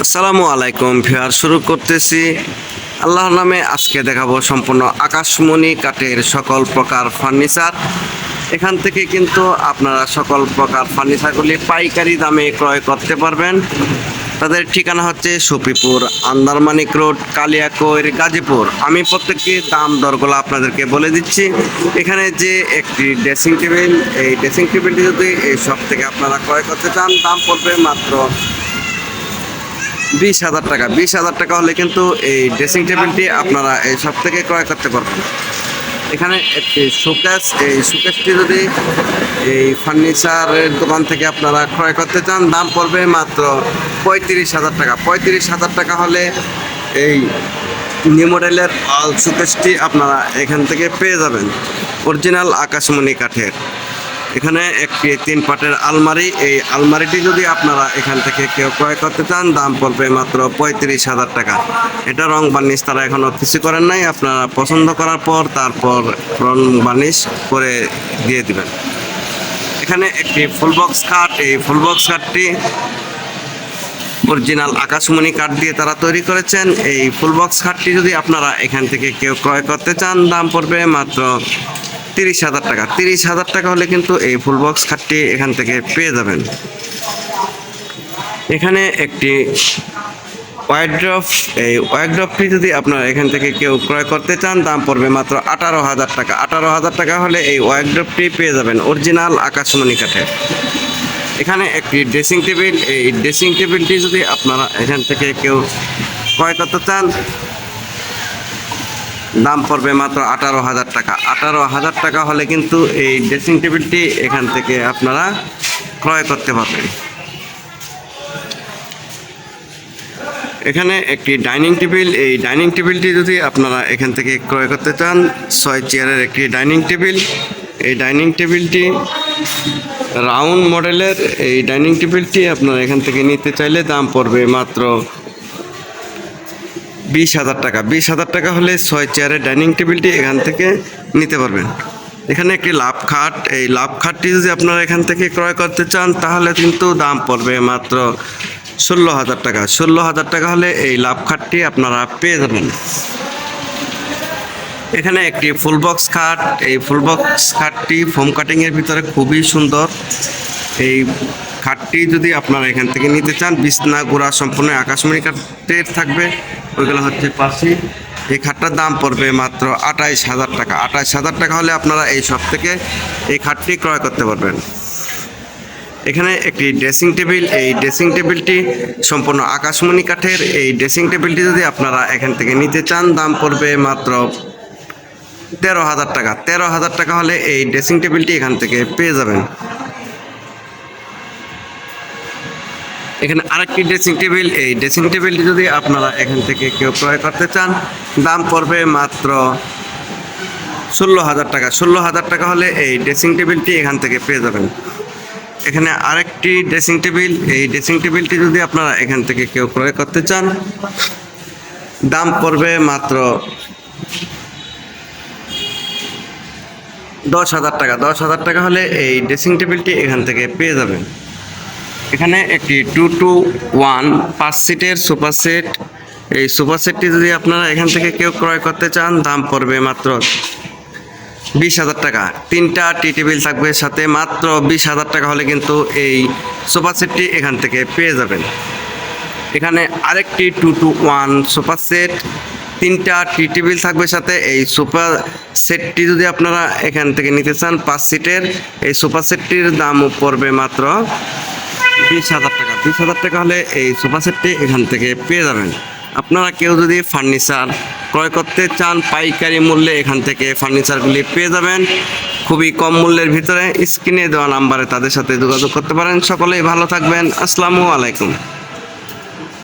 আসসালামু আলাইকুম ফেয়ার শুরু করতেছি। আল্লাহর নামে আজকে দেখাবো সম্পূর্ণ আকাশমণি কাঠের সকল প্রকার ফার্নিচার। এখান থেকে কিন্তু আপনারা সকল প্রকার ফার্নিচারগুলি পাইকারি দামে ক্রয় করতে পারবেন। তাদের ঠিকানা হচ্ছে সফিপুর, আন্দারমানিক রোড, কালিয়াকৈর, গাজীপুর। আমি প্রত্যেকটি দাম দরগুলো আপনাদেরকে বলে দিচ্ছি। এখানে যে একটি ড্রেসিং টেবিল, এই ড্রেসিং টেবিলটি যদি এই সব থেকে আপনারা ক্রয় করতে চান, দাম পড়বে মাত্র বিশ হাজার টাকা। বিশ হাজার টাকা হলে কিন্তু এই ড্রেসিং টেবিলটি আপনারা এই সব থেকে ক্রয় করতে পারবেন। এখানে একটি শোকেস এই শোকেসটি যদি এই ফার্নিচারের দোকান থেকে আপনারা ক্রয় করতে চান, দাম পড়বে মাত্র পঁয়ত্রিশ হাজার টাকা। পঁয়ত্রিশ হাজার টাকা হলে এই নিউ মডেলের আল শোকেসটি আপনারা এখান থেকে পেয়ে যাবেন। অরিজিনাল আকাশমণি কাঠের। এখানে একটি তিন পাটের আলমারি। এই আলমারিটি যদি আপনারা এখান থেকে কেউ ক্রয় করতে চান, দাম পড়বে মাত্র পঁয়ত্রিশ হাজার টাকা। এটা রং বার্নিশ তারা এখনও কিছু করেন নাই। আপনারা পছন্দ করার পর তারপর রং বার্নিশ করে দিয়ে দিবেন। এখানে একটি ফুল বক্স কাঠ এই ফুল বক্স কাঠটি অরিজিনাল আকাশমণি কাঠ দিয়ে তারা তৈরি করেছেন। এই ফুল বক্স কাঠটি যদি আপনারা এখান থেকে কেউ ক্রয় করতে চান, দাম পড়বে মাত্র তিরিশ হাজার টাকা। তিরিশ হাজার টাকা হলে কিন্তু এই ফুল বক্স খাটটি এখান থেকে পেয়ে যাবেন। এখানে একটি ওয়াইড্রপ এই ওয়াইড্রপটি যদি আপনারা এখান থেকে কেউ ক্রয় করতে চান, দাম পড়বে মাত্র আঠারো হাজার টাকা। আঠারো হাজার টাকা হলে এই ওয়াইড্রপটি পেয়ে যাবেন অরিজিনাল আকাশমণি কাঠের এখানে একটি ড্রেসিং টেবিল এই ড্রেসিং টেবিলটি যদি আপনারা এখান থেকে কেউ ক্রয় করতে চান দাম পড়বে মাত্র আঠারো হাজার টাকা। আঠারো হাজার টাকা হলে কিন্তু এই ড্রেসিং টেবিলটি এখান থেকে আপনারা ক্রয় করতে পারবেন। এখানে একটি ডাইনিং টেবিল। এই ডাইনিং টেবিলটি যদি আপনারা এখান থেকে ক্রয় করতে চান, ছয় চেয়ারের একটি ডাইনিং টেবিল। এই ডাইনিং টেবিলটি রাউন্ড মডেলের। এই ডাইনিং টেবিলটি আপনারা এখান থেকে নিতে চাইলে দাম পড়বে মাত্র বিশ হাজার টাকা। বিশ হাজার টাকা হলে ছয় চেয়ারের ডাইনিং টেবিলটি এখান থেকে নিতে পারবেন। এখানে একটি লাভ খাট। এই লাভ খাটটি যদি আপনারা এখান থেকে ক্রয় করতে চান, তাহলে কিন্তু দাম পড়বে মাত্র ষোলো হাজার টাকা। ষোলো হাজার টাকা হলে এই লাভ খাটটি আপনারা পেয়ে যাবেন। এখানে একটি ফুল বক্স খাট। এই ফুল বক্স খাটটি ফোম কাটিংয়ের ভিতরে খুবই সুন্দর। এই খাটটি যদি আপনারা এখান থেকে নিতে চান, বিছনা, গোড়া সম্পূর্ণ আকাশমণি কাঠের থাকবে। ওইগুলো হচ্ছে পাশি। এই খাটটার দাম পড়বে মাত্র আঠাইশ হাজার টাকা। আঠাইশ হাজার টাকা হলে আপনারা এই সব থেকে এই খাটটি ক্রয় করতে পারবেন। এখানে একটি ড্রেসিং টেবিল। এই ড্রেসিং টেবিলটি সম্পূর্ণ আকাশমণি কাঠের। এই ড্রেসিং টেবিলটি যদি আপনারা এখান থেকে নিতে চান, দাম পড়বে মাত্র তেরো হাজার টাকা। তেরো হাজার টাকা হলে এই ড্রেসিং টেবিলটি এখান থেকে পেয়ে যাবেন। এখানে আরেকটি ড্রেসিং টেবিল এই ড্রেসিং টেবিলটি যদি আপনারা এখান থেকে কেউ ক্রয় করতে চান, দাম পড়বে মাত্র ষোলো হাজার টাকা। ষোলো হাজার টাকা হলে এই ড্রেসিং টেবিলটি এখান থেকে পেয়ে যাবেন। এখানে আরেকটি ড্রেসিং টেবিল এই ড্রেসিং টেবিলটি যদি আপনারা এখান থেকে কেউ ক্রয় করতে চান, দাম পড়বে মাত্র দশ হাজার টাকা। দশ হাজার টাকা হলে এই ড্রেসিং টেবিলটি এখান থেকে পেয়ে যাবেন। এখানে একটি টু টু ওয়ান পাঁচ সিটের সুপার সেট এই সুপার সেটটি যদি আপনারা এখান থেকে কেউ ক্রয় করতে চান, দাম পড়বে মাত্র বিশ হাজার টাকা। তিনটা টি টেবিল থাকবে সাথে মাত্র বিশ হাজার টাকা হলে কিন্তু এই সোফা সেটটি এখান থেকে পেয়ে যাবেন। এখানে আরেকটি two two one sofa set তিনটা টি টেবিল থাকবে সাথে এই সোফা সেটটি যদি আপনারা এখান থেকে নিতে চান, পাঁচ সিটের এই সোফা সেটটির দাম পড়বে মাত্র বিশ হাজার টাকা। বিশ হাজার টাকা হলে এই সোফা সেটটি এখান থেকে পেয়ে যাবেন। আপনারা কেউ যদি ফার্নিচার ক্রয় করতে চান, পাইকারি মূল্যে এখান থেকে ফার্নিচারগুলি পেয়ে যাবেন। খুবই কম মূল্যের ভিতরে স্ক্রিনে দেওয়া নাম্বারে তাদের সাথে যোগাযোগ করতে পারেন। সকলেই ভালো থাকবেন। আসসালামু আলাইকুম।